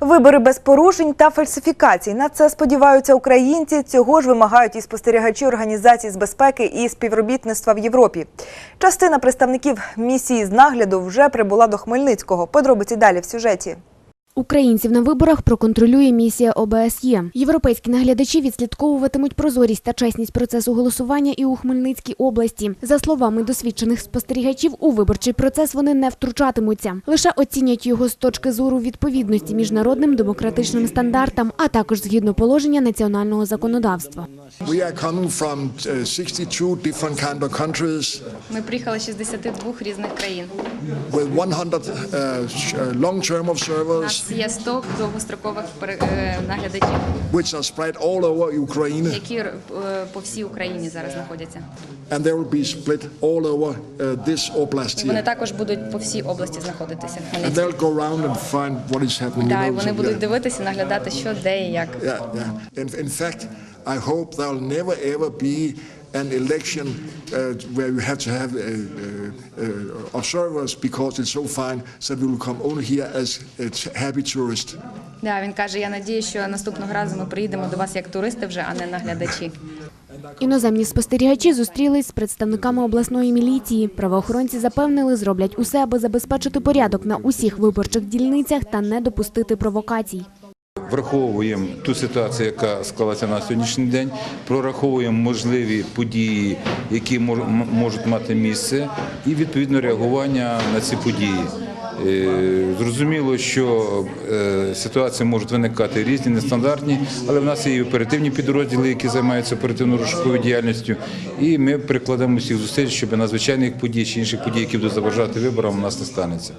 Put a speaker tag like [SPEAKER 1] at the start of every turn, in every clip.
[SPEAKER 1] Вибори без порушень та фальсифікацій. На це сподіваються українці. Цього ж вимагають і спостерігачі організацій з безпеки і співробітництва в Європі. Частина представників місії з нагляду вже прибула до Хмельницького. Подробиці далі в сюжеті.
[SPEAKER 2] Українців на виборах проконтролює місія ОБСЄ. Європейські наглядачі відслідковуватимуть прозорість та чесність процесу голосування і у Хмельницькій області. За словами досвідчених спостерігачів, у виборчий процес вони не втручатимуться, лише оцінять його з точки зору відповідності міжнародним демократичним стандартам, а також згідно положення національного законодавства.
[SPEAKER 3] Uh, 62 different kind of countries
[SPEAKER 4] Ми приїхали з 62 різних країн.
[SPEAKER 3] with 100 uh, uh, long-term
[SPEAKER 4] 100 довгострокових пере- е, наглядачів,
[SPEAKER 3] which are spread all over Ukraine,
[SPEAKER 4] які е, по всій Україні зараз знаходяться.
[SPEAKER 3] and they will be split all over uh, this oblast
[SPEAKER 4] Вони
[SPEAKER 3] here.
[SPEAKER 4] також будуть по всій області знаходитися. в
[SPEAKER 3] And
[SPEAKER 4] Хмельницькій.
[SPEAKER 3] they'll go around and find what is happening.
[SPEAKER 4] Да,
[SPEAKER 3] in
[SPEAKER 4] і
[SPEAKER 3] those-
[SPEAKER 4] вони будуть
[SPEAKER 3] yeah.
[SPEAKER 4] дивитися, наглядати, що де і як.
[SPEAKER 3] Yeah, yeah. In, in fact, I hope there will never ever be an election uh, where you have to have uh, uh, uh, observers because it's so fine that we will come only here as happy tourists.
[SPEAKER 4] Да, він каже: я надію, що наступного разу ми приїдемо до вас як туристи вже, а не наглядачі.
[SPEAKER 2] Іноземні спостерігачі зустрілись з представниками обласної міліції. Правоохоронці запевнили, зроблять усе, аби забезпечити порядок на усіх виборчих дільницях та не допустити провокацій.
[SPEAKER 5] Враховуємо ту ситуацію, яка склалася на сьогоднішній день, прораховуємо можливі події, які можуть мати місце, і відповідно реагування на ці події. Е, Зрозуміло, що е, ситуації можуть виникати різні, нестандартні, але в нас є і оперативні підрозділи, які займаються оперативно-розшуковою діяльністю. І ми прикладемо всіх зусиль, щоб надзвичайних подій чи інших подій, які будуть заважати виборам, у нас не станеться.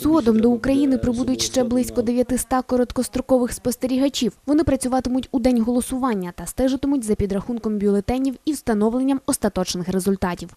[SPEAKER 2] Згодом до України прибудуть ще близько 900 короткострокових спостерігачів. Вони працюватимуть у день голосування та стежитимуть за підрахунком бюлетенів і встановленням остаточних результатів.